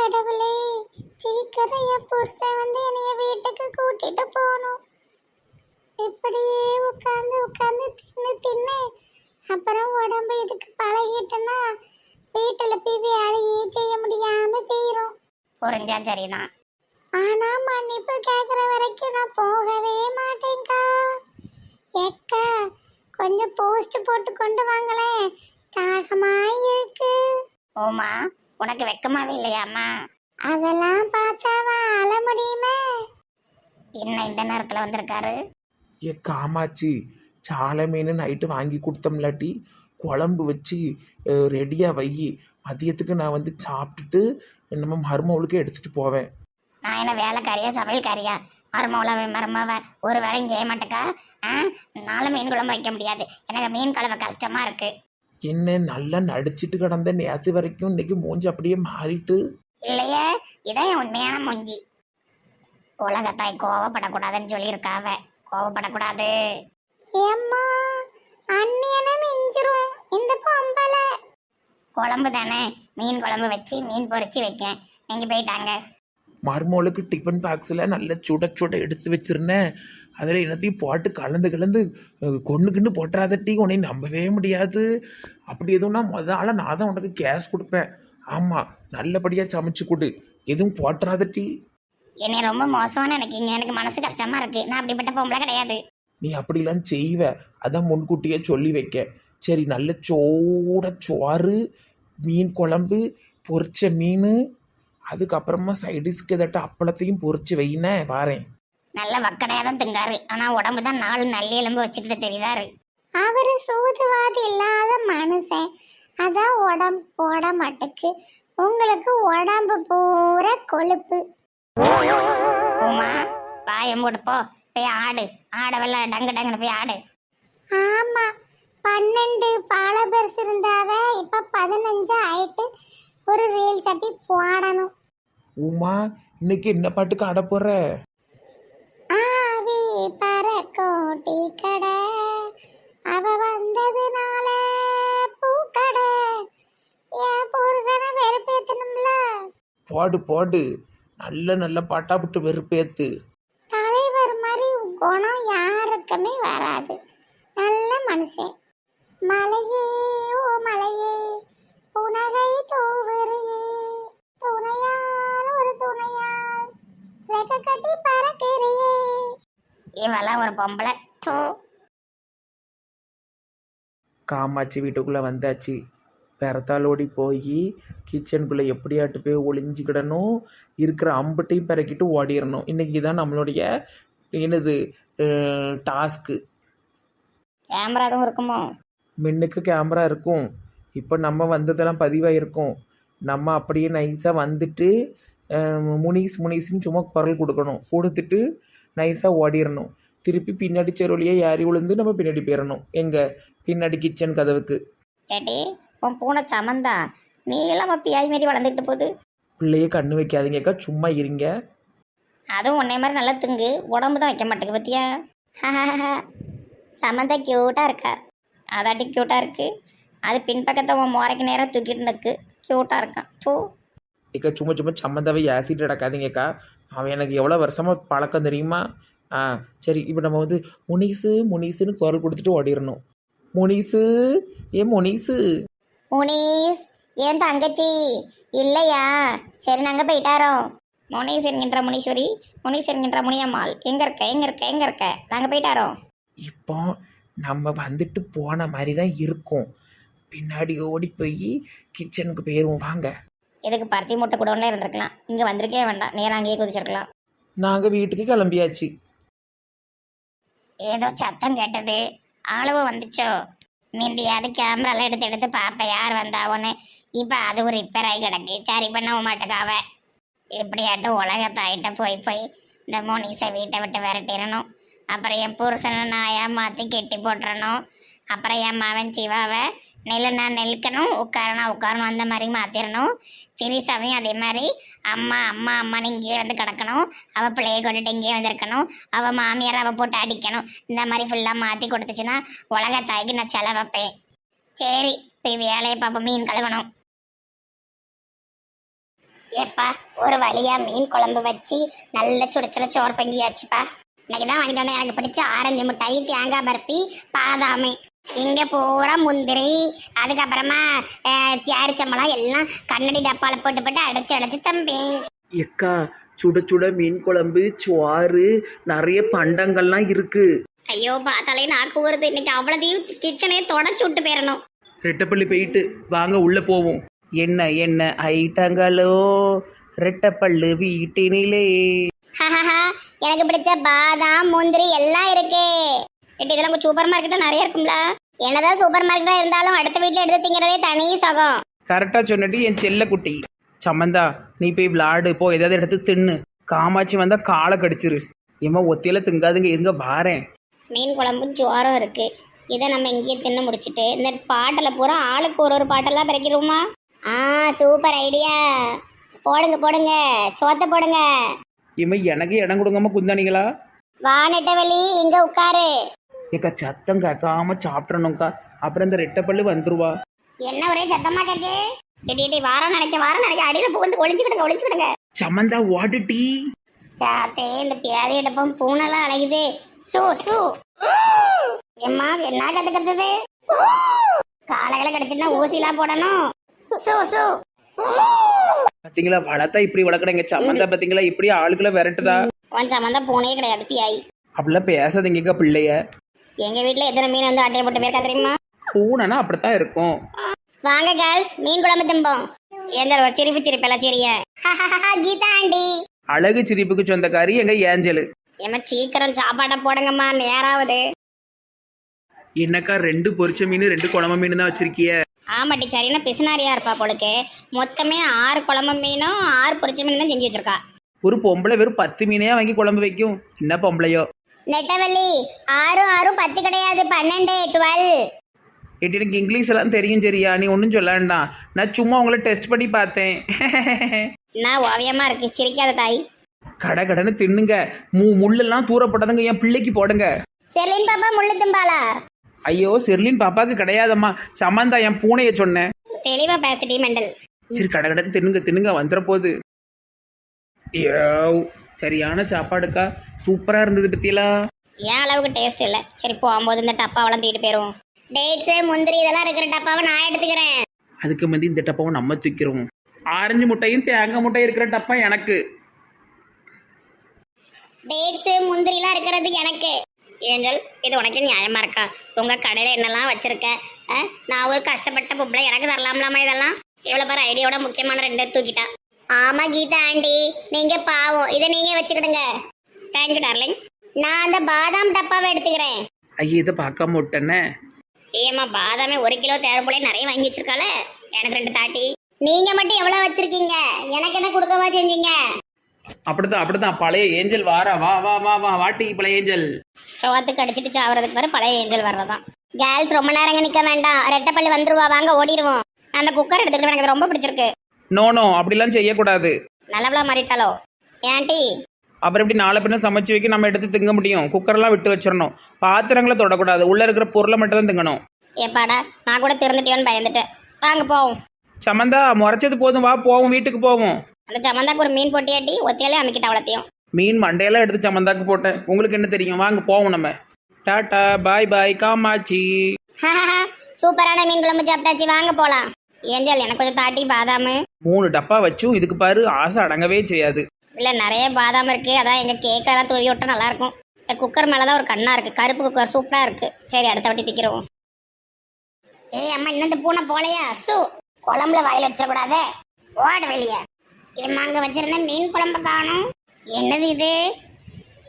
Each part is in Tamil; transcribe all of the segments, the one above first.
கடவுளே சீக்கிரம் என் புருஷன் வந்து என்னைய வீட்டுக்கு கூட்டிட்டு போகணும். இப்படியே உட்காந்து உட்காந்து தின்னு தின்னு அப்புறம் உடம்பு இதுக்கு பழகிட்டுனா வீட்டில் போய் வேலையே செய்ய முடியாம போயிடும் புரிஞ்சா சரிதான். ஆனா மன்னிப்பு கேட்குற வரைக்கும் நான் போகவே மாட்டேங்க்கா எக்கா கொஞ்சம் போஸ்ட் போட்டு கொண்டு வாங்களேன். தாகமா இருக்கு ஓமா உனக்கு வெக்கமாவே இல்லையாம்மா? அதெல்லாம் பார்த்தாவா அழ முடியுமே. என்ன இந்த நேரத்தில் வந்திருக்காரு? ஏ காமாச்சி சாலை மீன் நைட்டு வாங்கி கொடுத்தோம்லாட்டி குழம்பு வச்சு ரெடியாக வை. மதியத்துக்கு நான் வந்து சாப்பிட்டுட்டு நம்ம மருமவளுக்கு எடுத்துகிட்டு போவேன். நான் என்ன வேலைக்காரியா சமையல்காரியா? மருமவள மருமவ ஒரு வேலையும் செய்ய மாட்டேக்கா? ஆ நாலு மீன் குழம்பு வைக்க முடியாது. எனக்கு மீன் குழம்பு கஷ்டமா இருக்கு. என்ன நல்லா நடிச்சிட்டு கிடந்த நேற்று வரைக்கும் இன்னைக்கு மூஞ்சி அப்படியே மாறிட்டு. இல்லையே இதான் என் உண்மையான மூஞ்சி. உலகத்தாய் கோவப்படக்கூடாதுன்னு சொல்லியிருக்காவ. கோவப்படக்கூடாது. ஏம்மா அண்ணியனை மிஞ்சிரும் இந்த பொம்பளை. குழம்பு தானே? மீன் குழம்பு வச்சு மீன் பொரிச்சு வைக்கேன். நீங்க போயிட்டாங்க மருமவளுக்கு டிஃபன் பாக்ஸில் நல்ல சுட சுட எடுத்து வச்சிருந்தேன். அதில் என்னத்தையும் போட்டு கலந்து கலந்து கொண்டுக்கிண்டு போட்டுறாதட்டி உன்னை நம்பவே முடியாது. அப்படி எதுவும்னா முத ஆளாக நான் தான் உனக்கு கேஸ் கொடுப்பேன். ஆமாம் நல்லபடியாக சமைச்சு கொடு. எதுவும் போட்டுறாதட்டி என்னை ரொம்ப மோசமா நினைக்கீங்க எனக்கு மனசு கஷ்டமா இருக்கு. நான் அப்படிப்பட்ட பொம்பளை கிடையாது. நீ அப்படிலாம் செய்வ. அதான் முன்கூட்டியே சொல்லி வைக்க. சரி நல்ல சோட சோறு மீன் குழம்பு பொரிச்ச மீன். அதுக்கப்புறமா சைடிஷ்க்கு ஏதாட்ட அப்பளத்தையும் பொரிச்சு வைனே பாரேன் நல்ல வக்கடையா தான் திங்காரு. ஆனா உடம்பு தான் நாலு நல்லி எலும்பு வச்சுக்கிட்டு தெரியுதாரு. அவரு சூதுவாதி இல்லாத மனுஷன். அதான் உடம்பு போட மாட்டுக்கு. உங்களுக்கு உடம்பு பூரா கொழுப்பு. உமா வாயம் போட்டு போ. போய் ஆடு. ஆட வெள்ள டங்கு டங்குன்னு போய் ஆடு. ஆமா பன்னெண்டு பால பெருசு இருந்தாவ இப்ப பதினஞ்சு ஆயிட்டு ஒரு ரீல் தப்பி போடணும். உமா இன்னைக்கு என்ன பாட்டுக்கு ஆட போற? பறக்கோட்டி கடை. அவ வந்ததுனால பூக்கடை. என் புருஷனை வெறுப்பேத்தணும்ல. போடு போடு. நல்ல நல்ல பாட்டா விட்டு வெறுப்பேத்து. தலைவர் மாதிரி குணம் யாருக்குமே வராது. நல்ல மனுஷன். மலையே ஓ மலையே. புனகை தூவறியே. துணையால் ஒரு துணையால். ரெக்க கட்டி பறக்கிறியே. இவெல்லாம் ஒரு பொம்பளை. தூ காமாட்சி வீட்டுக்குள்ளே வந்தாச்சு. பெறத்தாலோடி போய் கிச்சனுக்குள்ளே எப்படியாட்டு போய் ஒளிஞ்சிக்கிடணும்? இருக்கிற அம்பட்டையும் பிறக்கிட்டு ஓடிடணும். இன்றைக்கி தான் நம்மளுடைய என்னது டாஸ்க்கு. கேமரா எதுவும் இருக்குமோ? மின்னுக்கு கேமரா இருக்கும். இப்போ நம்ம வந்ததெல்லாம் பதிவாயிருக்கும். நம்ம அப்படியே நைஸாக வந்துட்டு முனிஸ் முனிஸ்ன்னு சும்மா குரல் கொடுக்கணும். கொடுத்துட்டு நைஸாக ஓடிடணும் திருப்பி பின்னாடி செருவழியே ஏறி விழுந்து நம்ம பின்னாடி போயிடணும் எங்கே? பின்னாடி கிச்சன் கதவுக்கு. ஏட்டி உன் பூனை சமந்தா. நீளமா பியாய் மாரி வளர்ந்துக்கிட்டு போகுது. பிள்ளையே கண்ணு வைக்காதீங்கக்கா சும்மா இருங்க. அதுவும் உன்னை மாதிரி நல்லா திங்கு உடம்பு தான் வைக்க மாட்டேங்குது பத்தியா? சமந்தா க்யூட்டாக இருக்கா? அதாட்டி க்யூட்டாக இருக்கு. அது பின்பக்கத்தை உன் முறைக்கு நேரம் தூக்கிட்டு நிற்கு க்யூட்டாக இருக்கான். பூ. ஏக்கா சும்மா சும்மா சம்மந்தாவே ஏசிட்டு நடக்காதீங்கக்கா. அவன் எனக்கு எவ்வளோ வருஷமாக பழக்கம் தெரியுமா? ஆ சரி இப்போ நம்ம வந்து முனிசு முனிசுன்னு குரல் கொடுத்துட்டு ஓடிடணும். முனிசு ஏ முனிசு? முனீஸ் ஏன் தங்கச்சி? இல்லையா? சரி நாங்கள் போயிட்டாரோ முனீஸ் என்கின்ற முனீஸ்வரி முனீஸ் என்கின்ற முனியம்மாள். எங்கே இருக்க எங்கே இருக்க எங்கே இருக்க? நாங்கள் போயிட்டாரோ இப்போ நம்ம வந்துட்டு போன மாதிரி தான் இருக்கும். பின்னாடி ஓடி போய் கிச்சனுக்கு போயிடுவோம் வாங்க. எதுக்கு பருத்தி மூட்டை கூட இருந்திருக்கலாம். இங்கே வந்திருக்கே வேண்டாம். நேரம் அங்கேயே குதிச்சிருக்கலாம். நாங்கள் வீட்டுக்கு கிளம்பியாச்சு. ஏதோ சத்தம் கேட்டது. ஆளவு வந்துச்சோ? மிந்தியாவது கேமராலாம் எடுத்து எடுத்து பார்ப்பேன் யார் வந்தாவோன்னு. இப்போ அதுவும் ரிப்பேர் ஆகி கிடக்கு. சரி பண்ணவும் மாட்டேக்காவ இப்படியாட்டும் உலகத்தாயிட்ட போய் போய் இந்த மோனிஸை வீட்டை விட்டு விரட்டிடணும். அப்புறம் என் புருஷனை நாயா மாற்றி கெட்டி போட்டுறணும். அப்புறம் என் மவன் சிவாவை நிலனா நிற்கணும் உட்காரனா உட்காரணும். அந்த மாதிரி மாற்றிடணும் திரிசாவையும் அதே மாதிரி அம்மா அம்மா அம்மான்னு இங்கேயே வந்து கிடக்கணும். அவள் பிள்ளையை கொண்டுட்டு இங்கேயே வந்திருக்கணும். அவள் மாமியார் அவள் போட்டு அடிக்கணும். இந்த மாதிரி ஃபுல்லாக மாற்றி கொடுத்துச்சுன்னா உலகத்தாய்க்கு நான் செலவைப்பேன் சரி போய் வேலையை பார்ப்போம். மீன் கழுவணும். ஏப்பா ஒரு வழியாக மீன் குழம்பு வச்சு நல்ல சுட சுட சோறு பங்கியாச்சுப்பா. இன்னைக்கு தான் வாங்கிட்டு வந்தேன். எனக்கு பிடிச்ச ஆரஞ்சு மிட்டாய் தேங்காய் பருப்பி பாதாமை. இங்க பூரா முந்திரி அதுக்கப்புறமா அஹ், தியாரிச்சம்பழம் எல்லாம் கண்ணாடி டப்பால போட்டு போட்டு அடைச்சு அடைச்சு தம்பி. எக்கா சுட சுட மீன் குழம்பு சுவாறு நிறைய பண்டங்கள்லாம் இருக்கு. ஐயோ பார்த்தாலே நாக்கு ஊறுது. இன்னைக்கு அவ்வளோதையும் கிச்சனே தொடச்சு விட்டு போயிடணும் ரெட்டப்பள்ளி போயிட்டு வாங்க உள்ள போவோம். என்ன என்ன ஐட்டங்களோ? ரெட்டப்பள்ளு வீட்டினிலே. எனக்கு பிடிச்ச பாதாம் முந்திரி எல்லாம் இருக்கு. எட்டு இதெல்லாம் சூப்பர் மார்க்கெட்ல நிறைய இருக்கும்ல? என்னதான் சூப்பர் மார்க்கெட்டா இருந்தாலும் அடுத்த வீட்ல எடுத்து திங்கிறதே தனி சுகம். கரெக்டாக சொன்னட்டு என் செல்லக்குட்டி சம்மந்தா நீ போய் விளாடு போ ஏதாவது எடுத்து தின்னு. காமாட்சி வந்தா காலை கடிச்சிரு. ஏமா ஒத்தையில திங்காதுங்க இருங்க வாரேன். மீன் குழம்பும் சோறும் இருக்கு. இதை நம்ம இங்கேயே தின்னு முடிச்சிட்டு இந்த பாட்டில் பூரா ஆளுக்கு ஒரு ஒரு பாட்டெல்லாம் பிறக்கிடுவோமா? ஆ சூப்பர் ஐடியா போடுங்க போடுங்க. சோத்த போடுங்க. ஏமா எனக்கு இடம் கொடுங்கம்மா குந்தானிகளா வா நெட்டவெளி இங்க உட்காரு. ஏக்கா சத்தம் கேட்காம சாப்பிட்றணும்க்கா அப்புறம் இந்த ரெட்டப்பள்ளு வந்துருவா. என்ன ஒரே சத்தமா கேக்கு டேடி வாரம் நினைக்க வாரம் நினைக்க அடியில புகுந்து ஒளிஞ்சுக்கிடுங்க ஒளிஞ்சுக்கிடுங்க. சமந்தா வாட்டு சாத்தே இந்த பேதி எடுப்போம் பூனெல்லாம் அழகுது சூ சூ. எம்மா என்ன கத்து கத்துது? காலையில கிடைச்சுன்னா ஊசிலாம் போடணும். சூ சூ. பாத்தீங்களா வளர்த்தா இப்படி வளர்க்குறேங்க சமந்தா பாத்தீங்களா இப்படி ஆளுக்குள்ள விரட்டுதா? உன் சம்மந்தம் பூனையே கிடையாது பியாய். அப்படிலாம் பேசாதீங்கக்கா பிள்ளைய. எங்க வீட்ல எத்தனை மீன் வந்து அட்டையை போட்டு போயிருக்கா தெரியுமா? பூனைனா அப்படித்தான் இருக்கும். வாங்க கேர்ள்ஸ் மீன் குழம்பு திம்போம். எந்த ஒரு சிரிப்பு சிரிப்பெல்லாம் சிரிய கீதா ஆண்டி. அழகு சிரிப்புக்கு சொந்தக்காரி எங்க ஏஞ்சலு. ஏமா சீக்கிரம் சாப்பாடை போடுங்கம்மா நேராவது. என்னக்கா ரெண்டு பொரிச்ச மீன் ரெண்டு குழம்பு மீன் தான் வச்சிருக்கிய ஆமாட்டி சரின்னா பிசினாரியா இருப்பா பொழுக்கு மொத்தமே ஆறு குழம்பு மீனும் ஆறு பொரிச்ச மீன் தான் செஞ்சு வச்சிருக்கா. ஒரு பொம்பளை வெறும் பத்து மீனையா வாங்கி குழம்பு வைக்கும். என்ன பொம்பளையோ. நெட்டவள்ளி ஆறு ஆறு பத்து கிடையாது பன்னெண்டு டுவெல் ஏட்டி எனக்கு இங்கிலீஷ் எல்லாம் தெரியும் சரியா? நீ ஒன்றும் சொல்ல வேண்டாம். நான் சும்மா உங்களை டெஸ்ட் பண்ணி பார்த்தேன். நான் ஓவியமா இருக்கு சிரிக்காத தாய். கடை கடைன்னு தின்னுங்க. மூ முள்ளெல்லாம் தூரப்பட்டதுங்க என் பிள்ளைக்கு போடுங்க. செலின் பாப்பா முள்ளு திம்பாளா? ஐயோ செர்லின் பாப்பாக்கு கிடையாதம்மா. சமந்தா என் பூனையை சொன்னேன். தெளிவா பேசிட்டி மெண்டல். சரி கடை கடன் தின்னுங்க தின்னுங்க வந்துட போகுது. ஐயோ சரியான சாப்பாடுக்கா? சூப்பரா இருந்தது பத்தியலா? ஏன் அளவுக்கு டேஸ்ட் இல்லை? சரி போகும்போது இந்த டப்பாவெல்லாம் தூக்கிட்டு போயிரும். டேட்ஸு முந்திரி இதெல்லாம் இருக்கிற டப்பாவை நான் எடுத்துக்கிறேன். அதுக்கு முந்தி இந்த டப்பாவை நம்ம தூக்கிறோம் ஆரஞ்சு முட்டையும் தேங்காய் முட்டையும் இருக்கிற டப்பா எனக்கு. டேட்ஸு முந்திரிலாம் இருக்கிறது எனக்கு. ஏஞ்சல் இது உனக்கு நியாயமா இருக்கா? உங்க கடையில என்னெல்லாம் வச்சிருக்க? ஆ? நான் ஒரு கஷ்டப்பட்ட பொம்பளை எனக்கு தரலாம்லாமா இதெல்லாம்? இவ்வளவு பேர் ஐடியோட முக்கியமான ரெண்டு தூக்கிட்டா. ஆமா கீதா ஆண்டி. நீங்க பாவம். இதை நீங்க வச்சுக்கிடுங்க. தேங்க்யூ டார்லிங் நான் அந்த பாதாம் டப்பாவை எடுத்துக்கிறேன். ஐயே இதை பார்க்காம விட்டேனே. ஏமா பாதாமே ஒரு கிலோ தேவைப்போல நிறைய வாங்கி வச்சிருக்கால எனக்கு ரெண்டு தாட்டி. நீங்க மட்டும் எவ்வளவு வச்சிருக்கீங்க? எனக்கு என்ன கொடுக்கவா செஞ்சீங்க? அப்படிதான் அப்படிதான். பழைய ஏஞ்சல் வாரா. வா வா வா வா. வாட்டி பழைய ஏஞ்சல். சோத்துக்கு அடிச்சிட்டு சாவறதுக்கு பிறகு பழைய ஏஞ்சல் வர்றதான் கேர்ள்ஸ் ரொம்ப நேரம் நிக்க வேண்டாம். ரெட்டப்பள்ளி வந்துருவா. வாங்க ஓடிடுவோம். அந்த குக்கர் எடுத்துக்கிட்டு எனக்கு ரொம்ப பிடிச்சிருக்கு. நோ நோ அப்படிலாம் செய்யக்கூடாது. நல்லவளா மாறிட்டாலோ ஏன்டி அப்புறம் எப்படி நாளை பின்ன சமைச்சு வைக்க நம்ம எடுத்து திங்க முடியும். குக்கரெல்லாம் விட்டு வச்சிடணும். பாத்திரங்களை தொடக்கூடாது. உள்ள இருக்கிற பொருளை மட்டும் தான் திங்கணும். ஏப்பாடா நான் கூட திறந்துட்டியோன்னு பயந்துட்டேன். வாங்க போவோம். சமந்தா முறைச்சது போதும் வா போவோம் வீட்டுக்கு போவோம். அந்த சமந்தாக்கு ஒரு மீன் பொட்டியாட்டி ஒத்தையாலே அமைக்கிட்ட அவ்வளோத்தையும். மீன் மண்டையெல்லாம் எடுத்து சமந்தாக்கு போட்டேன். உங்களுக்கு என்ன தெரியும்? வாங்க போவோம் நம்ம. டாட்டா பாய் பாய் காமாச்சி சூப்பரான மீன் குழம்பு சாப்பிட்டாச்சு. வாங்க போலாம். ஏஞ்சல் எனக்கு கொஞ்சம் தாட்டி பாதாமு. மூணு டப்பா வச்சும் இதுக்கு பாரு ஆசை அடங்கவே செய்யாது. இல்ல நிறைய பாதாம் இருக்கு. அதான் எங்க கேக்கெல்லாம் தூவி விட்டா நல்லா இருக்கும். இந்த குக்கர் மேலதான் ஒரு கண்ணா இருக்கு. கருப்பு குக்கர் சூப்பரா இருக்கு. சரி அடுத்த வாட்டி திக்கிறோம் ஏய் அம்மா இன்னும் இந்த பூனை போலையா? சு குழம்புல வாயில வச்சிடக்கூடாதே. ஓட வெளிய. ஏம்மா அங்க வச்சிருந்த மீன் குழம்பு காணும். என்னது இது?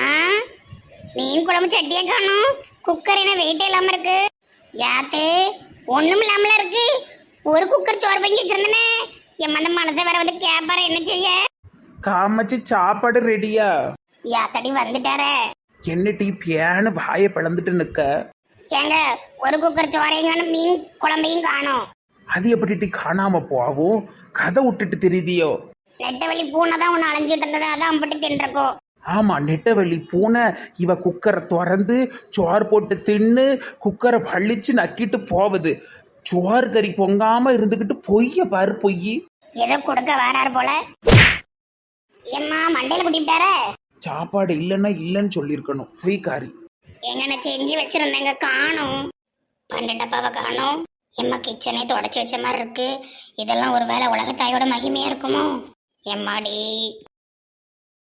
ஆ? மீன் குழம்பு சட்டியே காணும்? குக்கர் என்ன வெயிட்டே இல்லாம இருக்கு. யாத்தே ஒண்ணும் இல்லாமல இருக்கு. ஒரு குக்கர் சோறு பண்ணி வச்சிருந்தனே. என் அந்த மனசை வேற வந்து கேப்பாரு என்ன செய்ய? காமாச்சி சாப்பாடு ரெடியா யாத்தடி வந்துட்டாரே. என்ன டீ பியான்னு வாயை பிளந்துட்டு நிக்க? ஏங்க ஒரு குக்கர் சோறையும் மீன் குழம்பையும் காணும். அது எப்படி டீ காணாம போவும் கதை விட்டுட்டு தெரியுதியோ? நெட்ட வழி பூனை தான் ஒன்று அலைஞ்சிட்டு இருந்தது அதான் அம்பிட்டு தின்றுருக்கோம் ஆமா நெட்டவெளி பூனை இவ குக்கரை திறந்து சோறு போட்டு தின்னு குக்கரை பழிச்சு நக்கிட்டு போகுது சோறு கறி பொங்காம இருந்துக்கிட்டு பொய்ய பாரு பொய் ஏதோ கொடுக்க வராரு போல. எம்மா மண்டையில குட்டிவிட்டாரே? சாப்பாடு இல்லைன்னா இல்லைன்னு சொல்லியிருக்கணும். ஃப்ரீ காரி. எங்கன செஞ்சு வச்சிருந்தேங்க காணும். பண்டு டப்பாவை காணும். எம்மா கிச்சனே தொடச்சி வச்ச மாதிரி இருக்கு. இதெல்லாம் ஒருவேளை உலகத்தாயோட மகிமையா இருக்குமோ? எம்மாடி.